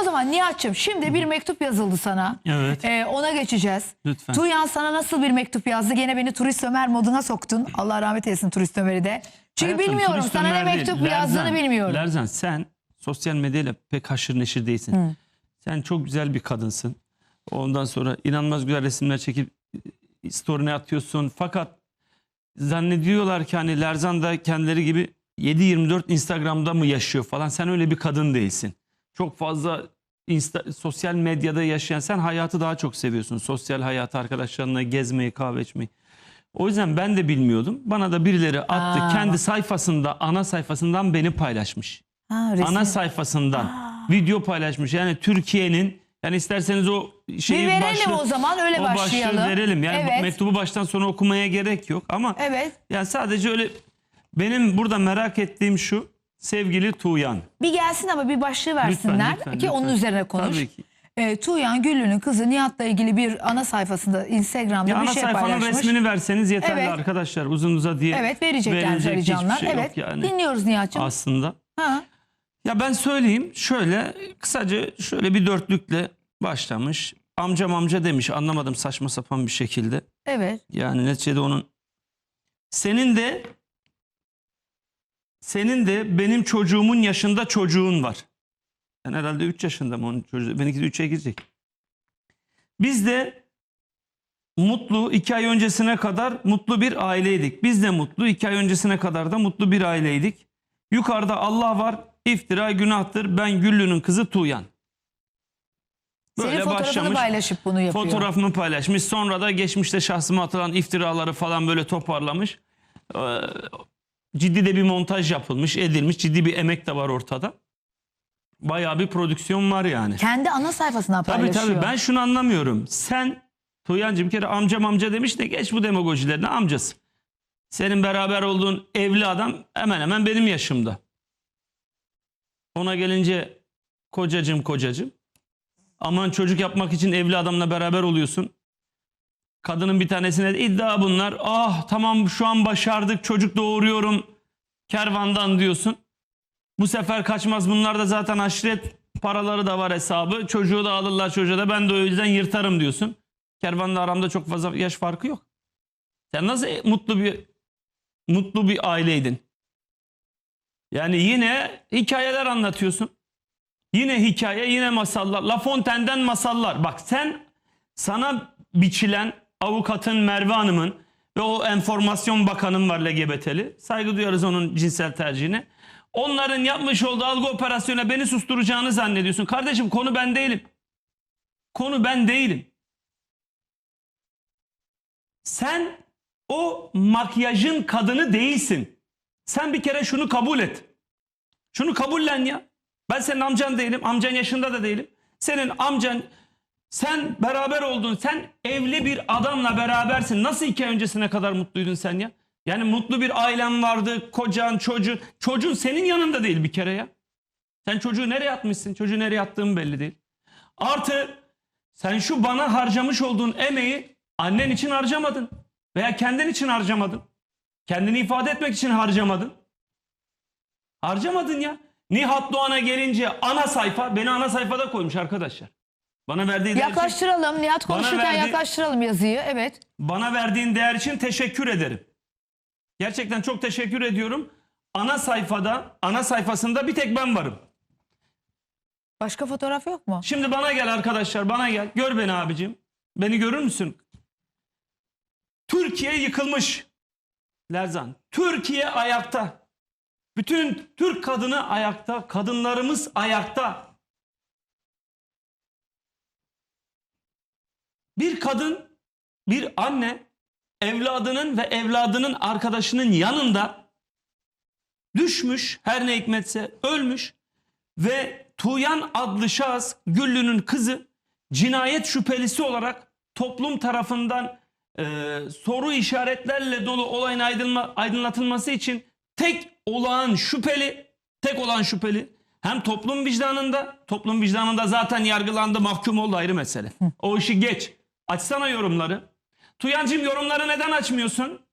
O zaman Nihat'cığım şimdi bir mektup yazıldı sana. Evet. Ee, ona geçeceğiz. Lütfen. Tuğyan sana nasıl bir mektup yazdı? Gene beni turist Ömer moduna soktun. Allah rahmet eylesin turist Ömer'i de. Çünkü Hayatım, bilmiyorum turist sana ne Ömer değil. mektup yazdığını Lerzan, bilmiyorum. Lerzan sen sosyal medyayla pek haşır neşir değilsin. Sen çok güzel bir kadınsın. Ondan sonra inanılmaz güzel resimler çekip e, story'ne atıyorsun. Fakat zannediyorlar ki hani Lerzan da kendileri gibi 7-24 Instagram'da mı yaşıyor falan. Sen öyle bir kadın değilsin. Çok fazla insta, sosyal medyada yaşayan sen hayatı daha çok seviyorsun. Sosyal hayatı arkadaşlarına gezmeyi, kahve içmeyi. O yüzden ben de bilmiyordum. Bana da birileri attı. Aa, Kendi bak. sayfasında, ana sayfasından beni paylaşmış. Ha, resim. Ana sayfasından video paylaşmış. Yani Türkiye'nin yani isterseniz o şeyi Bir verelim başlığı- o zaman, öyle o başlayalım. başlığı verelim. Yani Evet. mektubu baştan sona okumaya gerek yok ama Evet. yani sadece öyle benim burada merak ettiğim şu sevgili Tuğyan. Bir gelsin ama bir başlığı versinler Lütfen, lütfen, ki lütfen. onun üzerine konuş. Tabii ki. Ee, Tuğyan Güllü'nün kızı Nihat'la ilgili bir ana sayfasında Instagram'da Ya bir ana şey sayfanın paylaşmış. resmini verseniz yeterli Evet. arkadaşlar. Uzun uza diye. Evet verecekler verilecek Canlar. şey evet yani. dinliyoruz Nihat'cığım. Aslında. Ha. Ya ben söyleyeyim şöyle kısaca şöyle bir dörtlükle başlamış. Amcam amca demiş anlamadım saçma sapan bir şekilde. Evet. Yani neticede onun senin de senin de benim çocuğumun yaşında çocuğun var. Ben herhalde 3 yaşında mı onun çocuğu? Benimki de 3'e girecek. Biz de mutlu 2 ay öncesine kadar mutlu bir aileydik. Biz de mutlu 2 ay öncesine kadar da mutlu bir aileydik. Yukarıda Allah var, iftira günahtır. Ben Güllü'nün kızı Tuğyan. Senin fotoğrafını paylaşıp bunu yapıyor. Fotoğrafımı paylaşmış. Sonra da geçmişte şahsıma atılan iftiraları falan böyle toparlamış. Ee, ciddi de bir montaj yapılmış, edilmiş. Ciddi bir emek de var ortada. Bayağı bir prodüksiyon var yani. Kendi ana sayfasından Tabii paylaşıyor. tabii ben şunu anlamıyorum. Sen Tuğyancığım bir kere amcam amca demiş de geç bu demagojilerini amcası. Senin beraber olduğun evli adam hemen hemen benim yaşımda. Ona gelince kocacım kocacım. Aman çocuk yapmak için evli adamla beraber oluyorsun. Kadının bir tanesine iddia bunlar. Ah tamam şu an başardık çocuk doğuruyorum kervandan diyorsun. Bu sefer kaçmaz bunlar da zaten aşiret paraları da var hesabı. Çocuğu da alırlar çocuğa da ben de o yüzden yırtarım diyorsun. Kervanla aramda çok fazla yaş farkı yok. Sen nasıl mutlu bir mutlu bir aileydin? Yani yine hikayeler anlatıyorsun. Yine hikaye, yine masallar. La Fontaine'den masallar. Bak sen sana biçilen avukatın Merve Hanım'ın ve o enformasyon bakanın var LGBT'li. Saygı duyarız onun cinsel tercihine. Onların yapmış olduğu algı operasyona beni susturacağını zannediyorsun. Kardeşim konu ben değilim. Konu ben değilim. Sen o makyajın kadını değilsin. Sen bir kere şunu kabul et. Şunu kabullen ya. Ben senin amcan değilim. Amcan yaşında da değilim. Senin amcan sen beraber oldun. Sen evli bir adamla berabersin. Nasıl iki ay öncesine kadar mutluydun sen ya? Yani mutlu bir ailen vardı. Kocan, çocuğun. Çocuğun senin yanında değil bir kere ya. Sen çocuğu nereye atmışsın? Çocuğu nereye attığın belli değil. Artı sen şu bana harcamış olduğun emeği annen için harcamadın. Veya kendin için harcamadın. Kendini ifade etmek için harcamadın. Harcamadın ya. Nihat Doğan'a gelince ana sayfa, beni ana sayfada koymuş arkadaşlar. Bana verdiği değer için, Yaklaştıralım. Nihat Bana konuşurken verdi- yaklaştıralım yazıyı. Evet. bana verdiğin değer için teşekkür ederim. Gerçekten çok teşekkür ediyorum. Ana sayfada, ana sayfasında bir tek ben varım. Başka fotoğraf yok mu? Şimdi bana gel arkadaşlar, bana gel. Gör beni abicim. Beni görür müsün? Türkiye yıkılmış. Lerzan. Türkiye ayakta. Bütün Türk kadını ayakta. Kadınlarımız ayakta. Bir kadın, bir anne evladının ve evladının arkadaşının yanında düşmüş her ne hikmetse ölmüş ve Tuğyan adlı şahıs Güllü'nün kızı cinayet şüphelisi olarak toplum tarafından e, soru işaretlerle dolu olayın aydınma, aydınlatılması için tek olağan şüpheli, tek olan şüpheli hem toplum vicdanında, toplum vicdanında zaten yargılandı, mahkum oldu ayrı mesele. O işi geç. Açsana yorumları. Tuyancığım yorumları neden açmıyorsun?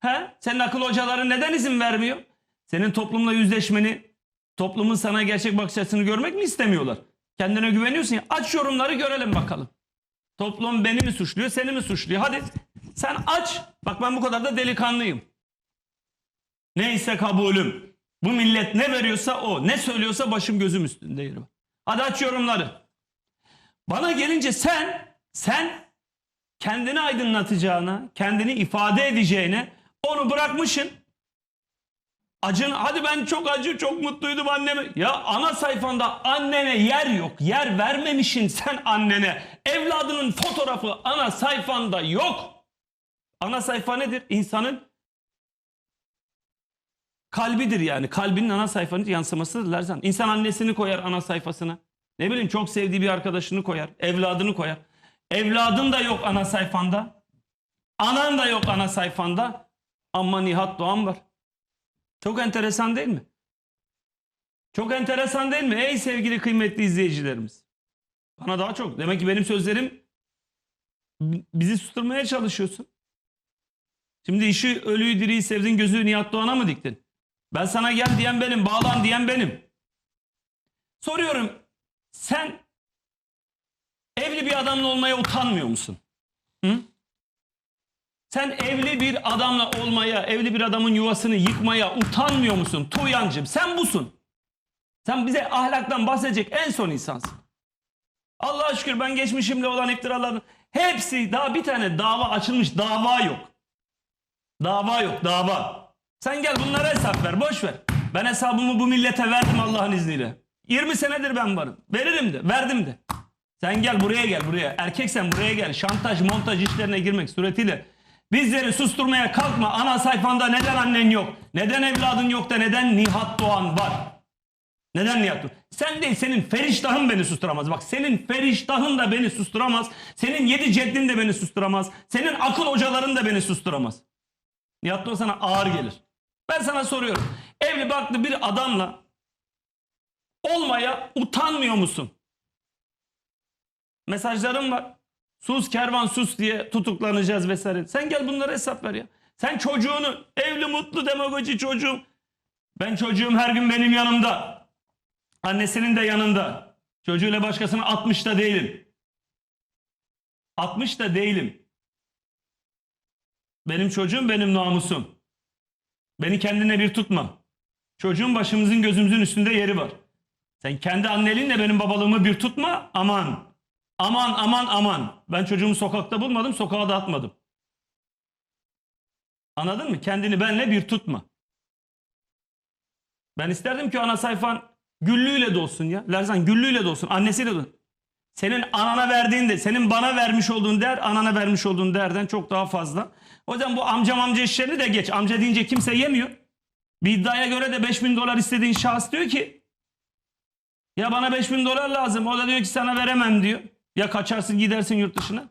He? Senin akıl hocaların neden izin vermiyor? Senin toplumla yüzleşmeni, toplumun sana gerçek bakış açısını görmek mi istemiyorlar? Kendine güveniyorsun ya. Aç yorumları görelim bakalım. Toplum beni mi suçluyor, seni mi suçluyor? Hadi sen aç. Bak ben bu kadar da delikanlıyım. Neyse kabulüm. Bu millet ne veriyorsa o. Ne söylüyorsa başım gözüm üstünde yeri var. Hadi aç yorumları. Bana gelince sen, sen kendini aydınlatacağına, kendini ifade edeceğine onu bırakmışsın. Acın, hadi ben çok acı, çok mutluydum anneme. Ya ana sayfanda annene yer yok. Yer vermemişsin sen annene. Evladının fotoğrafı ana sayfanda yok. Ana sayfa nedir? İnsanın kalbidir yani. Kalbinin ana sayfanın yansımasıdır Lerzan. İnsan annesini koyar ana sayfasına. Ne bileyim çok sevdiği bir arkadaşını koyar. Evladını koyar. Evladın da yok ana sayfanda. Anan da yok ana sayfanda. Ama Nihat Doğan var. Çok enteresan değil mi? Çok enteresan değil mi? Ey sevgili kıymetli izleyicilerimiz. Bana daha çok. Demek ki benim sözlerim bi- bizi susturmaya çalışıyorsun. Şimdi işi ölüyü diriyi sevdin gözü Nihat Doğan'a mı diktin? Ben sana gel diyen benim, bağlan diyen benim. Soruyorum sen evli bir adamla olmaya utanmıyor musun? Hı? Sen evli bir adamla olmaya, evli bir adamın yuvasını yıkmaya utanmıyor musun? Tuğyancım sen busun. Sen bize ahlaktan bahsedecek en son insansın. Allah'a şükür ben geçmişimle olan iftiraların hepsi daha bir tane dava açılmış dava yok. Dava yok dava. Sen gel bunlara hesap ver boş ver. Ben hesabımı bu millete verdim Allah'ın izniyle. 20 senedir ben varım. Veririm de verdim de. Sen gel buraya gel buraya. Erkeksen buraya gel. Şantaj montaj işlerine girmek suretiyle. Bizleri susturmaya kalkma. Ana sayfanda neden annen yok? Neden evladın yok da neden Nihat Doğan var? Neden Nihat Doğan? Sen değil senin feriştahın beni susturamaz. Bak senin feriştahın da beni susturamaz. Senin yedi ceddin de beni susturamaz. Senin akıl hocaların da beni susturamaz. Nihat Doğan sana ağır gelir. Ben sana soruyorum. Evli barklı bir adamla olmaya utanmıyor musun? Mesajlarım var. Sus kervan sus diye tutuklanacağız vesaire. Sen gel bunlara hesap ver ya. Sen çocuğunu evli mutlu demagoji çocuğum. Ben çocuğum her gün benim yanımda. Annesinin de yanında. Çocuğuyla başkasına 60'ta değilim. 60'ta değilim. Benim çocuğum benim namusum. Beni kendine bir tutma. Çocuğun başımızın gözümüzün üstünde yeri var. Sen kendi anneliğinle benim babalığımı bir tutma aman. Aman aman aman. Ben çocuğumu sokakta bulmadım sokağa da atmadım. Anladın mı? Kendini benle bir tutma. Ben isterdim ki ana sayfan güllüyle dolsun ya. Lerzan güllüyle dolsun. Annesiyle dolsun. Senin anana verdiğin de senin bana vermiş olduğun değer anana vermiş olduğun değerden çok daha fazla. O yüzden bu amcam amca işlerini de geç. Amca deyince kimse yemiyor. Bir iddiaya göre de 5000 dolar istediğin şahıs diyor ki ya bana 5000 dolar lazım. O da diyor ki sana veremem diyor. Ya kaçarsın gidersin yurt dışına.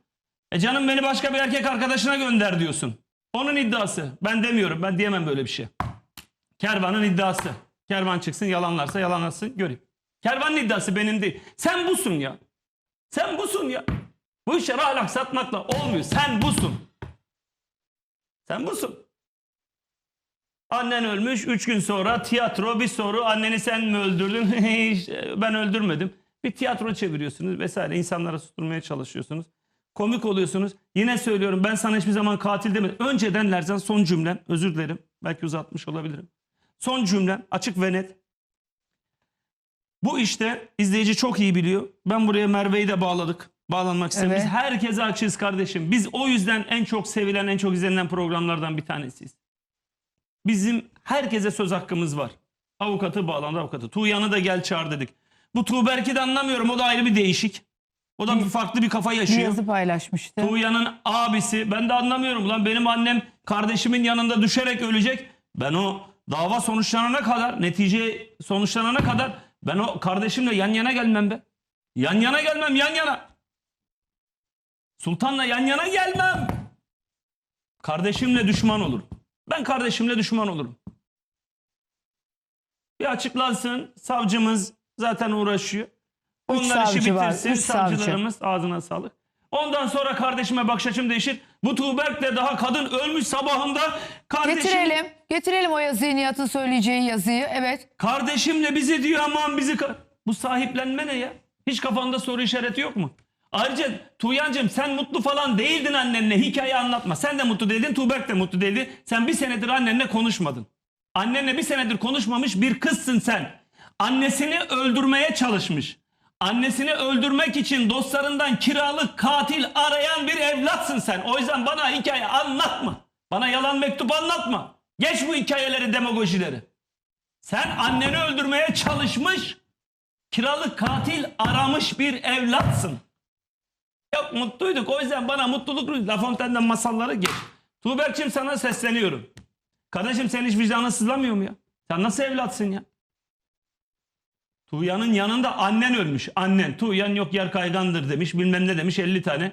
E canım beni başka bir erkek arkadaşına gönder diyorsun. Onun iddiası. Ben demiyorum. Ben diyemem böyle bir şey. Kervanın iddiası. Kervan çıksın yalanlarsa yalanlasın göreyim. Kervanın iddiası benim değil. Sen busun ya. Sen busun ya. Bu işler ahlak satmakla olmuyor. Sen busun. Sen busun. Annen ölmüş. Üç gün sonra tiyatro bir soru. Anneni sen mi öldürdün? Ben öldürmedim. Bir tiyatro çeviriyorsunuz vesaire. İnsanlara susturmaya çalışıyorsunuz. Komik oluyorsunuz. Yine söylüyorum ben sana hiçbir zaman katil demedim. Önceden Lerzan son cümlem. Özür dilerim. Belki uzatmış olabilirim. Son cümlem açık ve net. Bu işte izleyici çok iyi biliyor. Ben buraya Merve'yi de bağladık. Bağlanmak istedim. Evet. Biz herkese açığız kardeşim. Biz o yüzden en çok sevilen, en çok izlenen programlardan bir tanesiyiz. Bizim herkese söz hakkımız var. Avukatı bağlandı avukatı. Tuğyan'ı da gel çağır dedik. Bu Tuğberk'i de anlamıyorum. O da ayrı bir değişik. O da bir farklı bir kafa Bir yaşıyor. yazı paylaşmıştı. Tuğya'nın abisi ben de anlamıyorum lan benim annem kardeşimin yanında düşerek ölecek. Ben o dava sonuçlanana kadar netice sonuçlanana kadar ben o kardeşimle yan yana gelmem be. Yan yana gelmem yan yana. Sultanla yan yana gelmem. Kardeşimle düşman olurum. Ben kardeşimle düşman olurum. Bir açıklansın. Savcımız zaten uğraşıyor. Üç Onlar işi var, bitirsin. üç savcı. Savcılarımız ağzına sağlık. Ondan sonra kardeşime bakış açım değişir. Bu Tuğberk de daha kadın ölmüş sabahında kardeşim, Getirelim. Getirelim o yazıyı Nihat'ın söyleyeceği yazıyı. Evet. kardeşimle bizi diyor aman bizi... ka- Bu sahiplenme ne ya? Hiç kafanda soru işareti yok mu? Ayrıca Tuğyancığım sen mutlu falan değildin annenle. Hikaye anlatma. Sen de mutlu değildin. Tuğberk de mutlu değildi. Sen bir senedir annenle konuşmadın. Annenle bir senedir konuşmamış bir kızsın sen. Annesini öldürmeye çalışmış. Annesini öldürmek için dostlarından kiralık katil arayan bir evlatsın sen. O yüzden bana hikaye anlatma. Bana yalan mektup anlatma. Geç bu hikayeleri, demagojileri. Sen anneni öldürmeye çalışmış, kiralık katil aramış bir evlatsın. Yok mutluyduk. O yüzden bana mutluluk La Fontaine'den masalları geç. Tuğberk'cim sana sesleniyorum. Kardeşim sen hiç vicdanın sızlamıyor mu ya? Sen nasıl evlatsın ya? Tuğyan'ın yanında annen ölmüş. Annen. Tuğyan yok yer kaygandır demiş. Bilmem ne demiş 50 tane.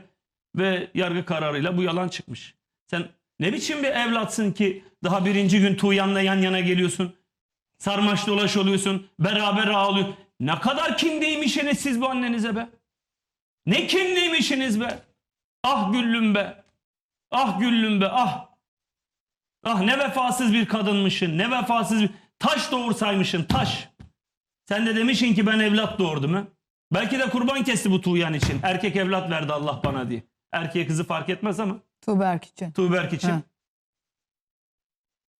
Ve yargı kararıyla bu yalan çıkmış. Sen ne biçim bir evlatsın ki daha birinci gün Tuğyan'la yan yana geliyorsun. Sarmaş dolaş oluyorsun. Beraber ağlıyor. Ne kadar kindeymişsiniz siz bu annenize be. Ne kindeymişsiniz be. Ah güllüm be. Ah güllüm be ah. Ah ne vefasız bir kadınmışsın. Ne vefasız bir taş doğursaymışsın taş. Sen de demişsin ki ben evlat doğurdum ha. Belki de kurban kesti bu Tuğyan için. Erkek evlat verdi Allah bana diye. Erkeğe kızı fark etmez ama Tuğberk için. Tuğberk için. Ha.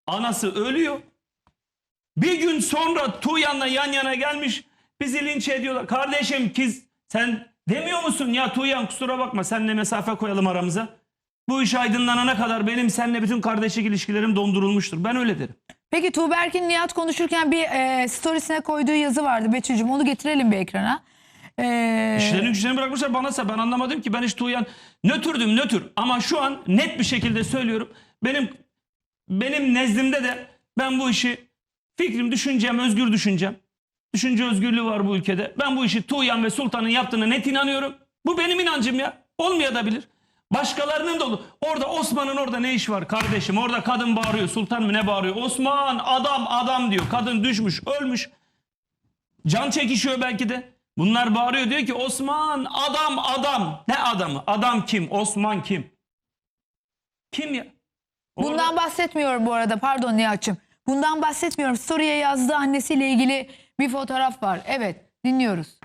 Anası ölüyor. Bir gün sonra Tuğyan'la yan yana gelmiş. Bizi linç ediyorlar. Kardeşim kız sen demiyor musun ya Tuğyan kusura bakma senle mesafe koyalım aramıza. Bu iş aydınlanana kadar benim seninle bütün kardeşlik ilişkilerim dondurulmuştur. Ben öyle derim. Peki Tuğberk'in Nihat konuşurken bir e, storiesine koyduğu yazı vardı Betül'cüm. Onu getirelim bir ekrana. E, İşlerin güçlerini bırakmışlar. Banasa ben anlamadım ki. Ben hiç Tuğyan nötürdüm nötr ama şu an net bir şekilde söylüyorum. Benim benim nezdimde de ben bu işi fikrim düşüncem özgür düşüncem. Düşünce özgürlüğü var bu ülkede. Ben bu işi Tuğyan ve Sultan'ın yaptığına net inanıyorum. Bu benim inancım ya. Olmayabilir başkalarının da olur orada Osman'ın orada ne iş var kardeşim orada kadın bağırıyor Sultan mı ne bağırıyor Osman adam adam diyor kadın düşmüş ölmüş Can çekişiyor belki de. Bunlar bağırıyor diyor ki Osman adam adam. Ne adamı? Adam kim? Osman kim? Kim ya? Orada- Bundan bahsetmiyorum bu arada pardon Nihat'cığım. Bundan bahsetmiyorum. Story'e yazdığı annesiyle ilgili bir fotoğraf var. Evet dinliyoruz.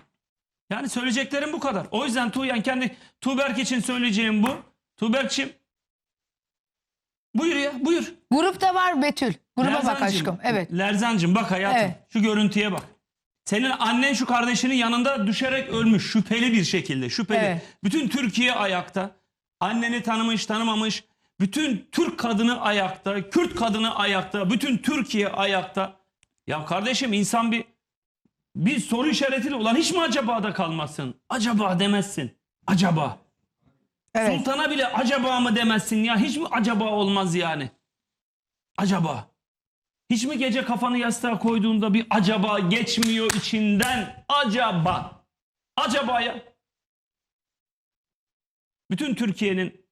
Yani söyleyeceklerim bu kadar. O yüzden Tuğyan kendi Tuğberk için söyleyeceğim bu. Tuğberk'çim buyur ya buyur. Grupta var Betül. Gruba bak aşkım. Evet. Lerzancığım bak hayatım. Evet. Şu görüntüye bak. Senin annen şu kardeşinin yanında düşerek ölmüş şüpheli bir şekilde. Şüpheli. Evet. Bütün Türkiye ayakta. Anneni tanımış, tanımamış. Bütün Türk kadını ayakta, Kürt kadını ayakta, bütün Türkiye ayakta. Ya kardeşim insan bir bir soru işaretiyle ulan hiç mi acaba da kalmasın? Acaba demezsin. Acaba. Evet. Sultana bile acaba mı demezsin ya? Hiç mi acaba olmaz yani? Acaba. Hiç mi gece kafanı yastığa koyduğunda bir acaba geçmiyor içinden? Acaba. Acaba ya. Bütün Türkiye'nin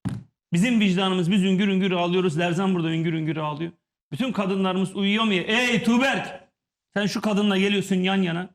bizim vicdanımız biz üngür üngür ağlıyoruz. Lerzan burada üngür üngür ağlıyor. Bütün kadınlarımız uyuyor mu? Ey Tuğberk! Sen şu kadınla geliyorsun yan yana.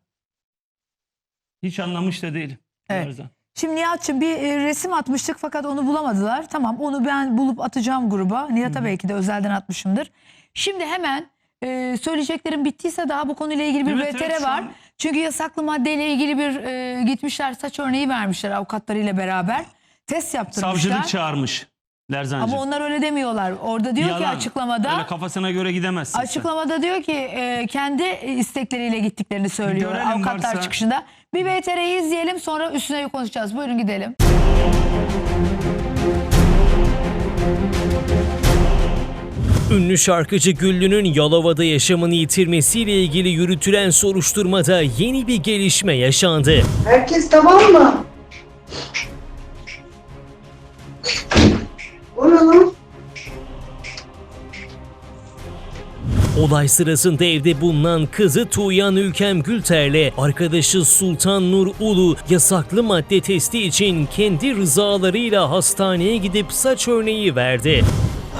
Hiç anlamış da değilim. Evet. Şimdi Nihat'cığım bir e, resim atmıştık fakat onu bulamadılar. Tamam onu ben bulup atacağım gruba. Nihat'a belki de özelden atmışımdır. Şimdi hemen e, söyleyeceklerim bittiyse daha bu konuyla ilgili bir Evet, VTR evet, şu var. an- Çünkü yasaklı maddeyle ilgili bir e, gitmişler saç örneği vermişler avukatlarıyla beraber. Test yaptırmışlar. Savcılık çağırmış Lerzancığım. Ama onlar öyle demiyorlar. Orada diyor ki Yalan. açıklamada Öyle kafasına göre gidemezsin. sen. Açıklamada diyor ki e, kendi istekleriyle gittiklerini söylüyor görelim avukatlar varsa. çıkışında. Bir VTR'yi izleyelim sonra üstüne konuşacağız. Buyurun gidelim. Ünlü şarkıcı Güllü'nün Yalova'da yaşamını yitirmesiyle ilgili yürütülen soruşturmada yeni bir gelişme yaşandı. Herkes tamam mı? Olay sırasında evde bulunan kızı Tuğyan Ülkem Gülter'le arkadaşı Sultan Nur Ulu yasaklı madde testi için kendi rızalarıyla hastaneye gidip saç örneği verdi.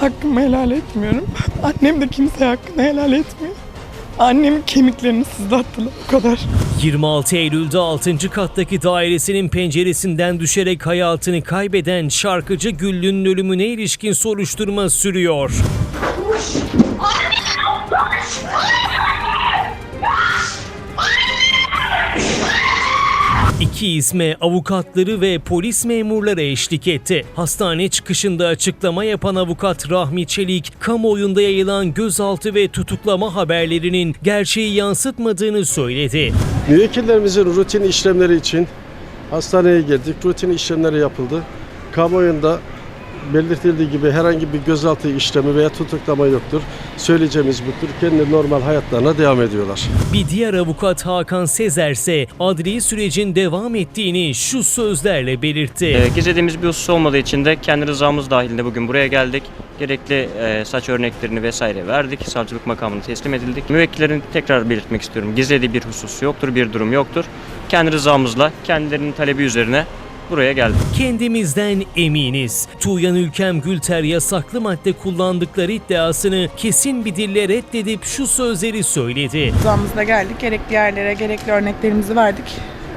Hakkımı helal etmiyorum. Annem de kimse hakkını helal etmiyor. Annemin kemiklerini sızlattılar o kadar. 26 Eylül'de 6. kattaki dairesinin penceresinden düşerek hayatını kaybeden şarkıcı Güllü'nün ölümüne ilişkin soruşturma sürüyor. İki isme avukatları ve polis memurları eşlik etti. Hastane çıkışında açıklama yapan avukat Rahmi Çelik, kamuoyunda yayılan gözaltı ve tutuklama haberlerinin gerçeği yansıtmadığını söyledi. Müvekkillerimizin rutin işlemleri için hastaneye geldik. Rutin işlemleri yapıldı. Kamuoyunda belirtildiği gibi herhangi bir gözaltı işlemi veya tutuklama yoktur. Söyleyeceğimiz budur. Kendi normal hayatlarına devam ediyorlar. Bir diğer avukat Hakan Sezer ise adli sürecin devam ettiğini şu sözlerle belirtti. Ee, Gizlediğimiz bir husus olmadığı için de kendi rızamız dahilinde bugün buraya geldik. Gerekli e, saç örneklerini vesaire verdik. Savcılık makamına teslim edildik. Müvekkillerin tekrar belirtmek istiyorum. Gizlediği bir husus yoktur, bir durum yoktur. Kendi rızamızla, kendilerinin talebi üzerine buraya geldik. Kendimizden eminiz. Tuğyan Ülkem Gülter yasaklı madde kullandıkları iddiasını kesin bir dille reddedip şu sözleri söyledi. Rızamızla geldik. Gerekli yerlere gerekli örneklerimizi verdik.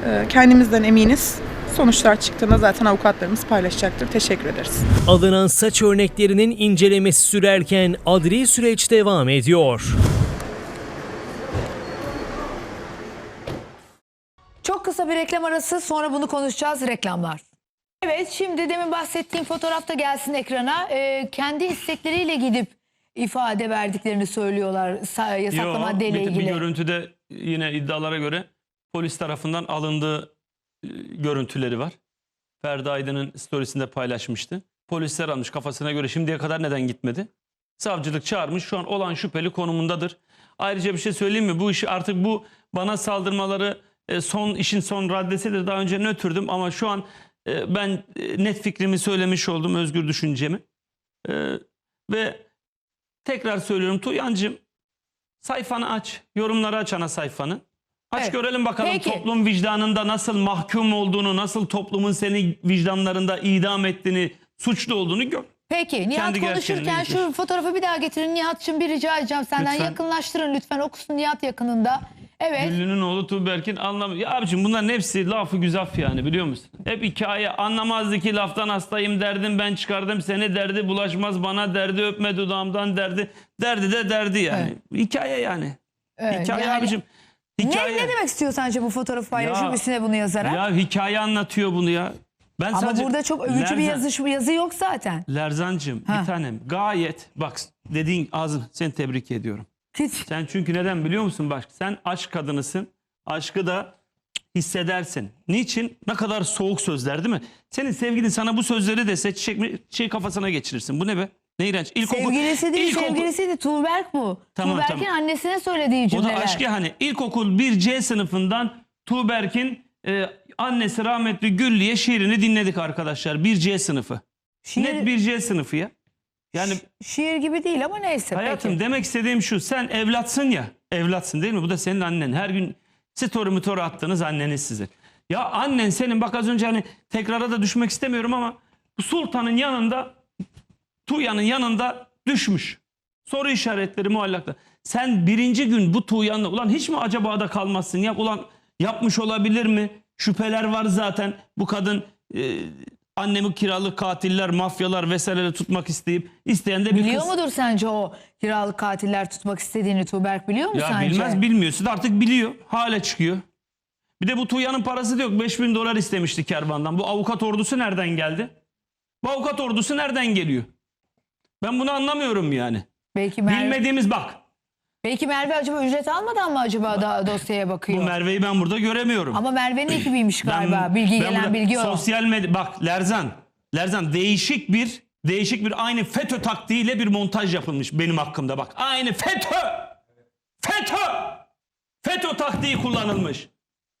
Ee, Kendimizden eminiz. Sonuçlar çıktığında zaten avukatlarımız paylaşacaktır. Teşekkür ederiz. Alınan saç örneklerinin incelemesi sürerken adli süreç devam ediyor. Çok kısa bir reklam arası sonra bunu konuşacağız reklamlar. Evet şimdi demin bahsettiğim fotoğrafta gelsin ekrana. Ee, kendi istekleriyle gidip ifade verdiklerini söylüyorlar sa- yasaklı Yo, maddeyle bir, bir ilgili. görüntüde yine iddialara göre polis tarafından alındığı e, görüntüleri var. Ferdi Aydın'ın storiesinde paylaşmıştı. Polisler almış kafasına göre şimdiye kadar neden gitmedi? Savcılık çağırmış şu an olan şüpheli konumundadır. Ayrıca bir şey söyleyeyim mi? Bu işi artık bu bana saldırmaları e, son işin son raddesidir. Daha önce nötrdüm ama şu an e, ben e, net fikrimi söylemiş oldum özgür düşüncemi. E, ve tekrar söylüyorum Tuyancığım sayfanı aç. Yorumları aç ana sayfanı. Aç Evet. görelim bakalım Peki. toplum vicdanında nasıl mahkum olduğunu, nasıl toplumun seni vicdanlarında idam ettiğini, suçlu olduğunu gör. Peki Nihat Kendi konuşurken şu fotoğrafı bir daha getirin. Nihat'cığım bir rica edeceğim senden Lütfen. yakınlaştırın lütfen okusun Nihat yakınında. Evet. Güllü'nün oğlu Tuğberk'in anlamı. Ya abicim bunların hepsi lafı güzaf yani biliyor musun? Hep hikaye anlamazdı ki laftan hastayım derdim ben çıkardım seni derdi bulaşmaz bana derdi öpme dudağımdan derdi. Derdi de derdi yani. Hikaye yani. evet. hikaye Yani abicim. Hikaye. Ne, ne demek istiyor sence bu fotoğrafı paylaşıp Ya- üstüne bunu yazarak? Ya hikaye anlatıyor bunu ya. Ben Ama sadece burada çok övücü bir Lerzan- yazı, yazı yok zaten. Lerzancığım Ha. bir tanem gayet bak dediğin ağzın seni tebrik ediyorum. Hiç. Sen çünkü neden biliyor musun bak sen aşk kadınısın. Aşkı da hissedersin. Niçin? Ne kadar soğuk sözler değil mi? Senin sevgilin sana bu sözleri dese çiçek mi- şey kafasına geçirirsin. Bu ne be? Ne iğrenç. İlkokul, Sevgilisi değil, ilkokul- sevgilisiydi. Tuğberk bu. Tamam, Tuğberk'in tamam. annesine söylediği O cümleler. da aşk ya hani ilkokul 1C sınıfından Tuğberk'in e, annesi rahmetli Güllü'ye şiirini dinledik arkadaşlar. 1C sınıfı. şiir, Net 1C sınıfı ya. Yani şiir gibi değil ama neyse. hayatım peki. demek istediğim şu. Sen evlatsın ya. Evlatsın değil mi? Bu da senin annen. Her gün story motoru attığınız anneniz sizin. Ya annen senin bak az önce hani tekrara da düşmek istemiyorum ama bu sultanın yanında Tuğya'nın yanında düşmüş. Soru işaretleri muallakta. Sen birinci gün bu Tuğyan'la ulan hiç mi acaba da kalmazsın? Ya ulan yapmış olabilir mi? Şüpheler var zaten. Bu kadın e, annemi kiralık katiller, mafyalar vesaireyle tutmak isteyip isteyen de bir Biliyor kız. mudur sence o kiralık katiller tutmak istediğini Tuğberk biliyor mu Ya sence? bilmez bilmiyorsun artık biliyor. Hala çıkıyor. Bir de bu Tuğya'nın parası da yok. 5000 dolar istemişti kervandan. Bu avukat ordusu nereden geldi? Bu avukat ordusu nereden geliyor? Ben bunu anlamıyorum yani. Belki Merve, Bilmediğimiz bak. Belki Merve acaba ücret almadan mı acaba da dosyaya Bu bakıyor? Merve'yi ben burada göremiyorum. Ama Merve'nin ekibiymiş galiba. Ben- bilgi ben gelen burada bilgi o. Sosyal medya bak Lerzan. Lerzan değişik bir değişik bir aynı FETÖ taktiğiyle bir montaj yapılmış benim hakkımda bak. Aynı FETÖ. FETÖ. FETÖ taktiği kullanılmış.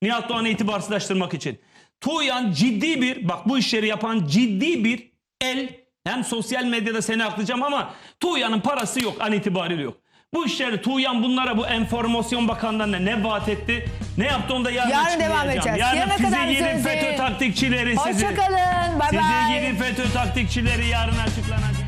Nihat Doğan'ı itibarsızlaştırmak için. Tuğyan ciddi bir bak bu işleri yapan ciddi bir el hem sosyal medyada seni aklayacağım ama Tuğyan'ın parası yok an itibariyle yok. Bu işleri Tuğyan bunlara bu enformasyon bakanlarına ne vaat etti ne yaptı onu da yarın, Yarın açıklayacağım. devam edeceğiz. Yarın Yarına size yeni. FETÖ taktikçileri sizi. Hoşçakalın. Bay Size bay. yeni FETÖ taktikçileri yarın açıklayacağım.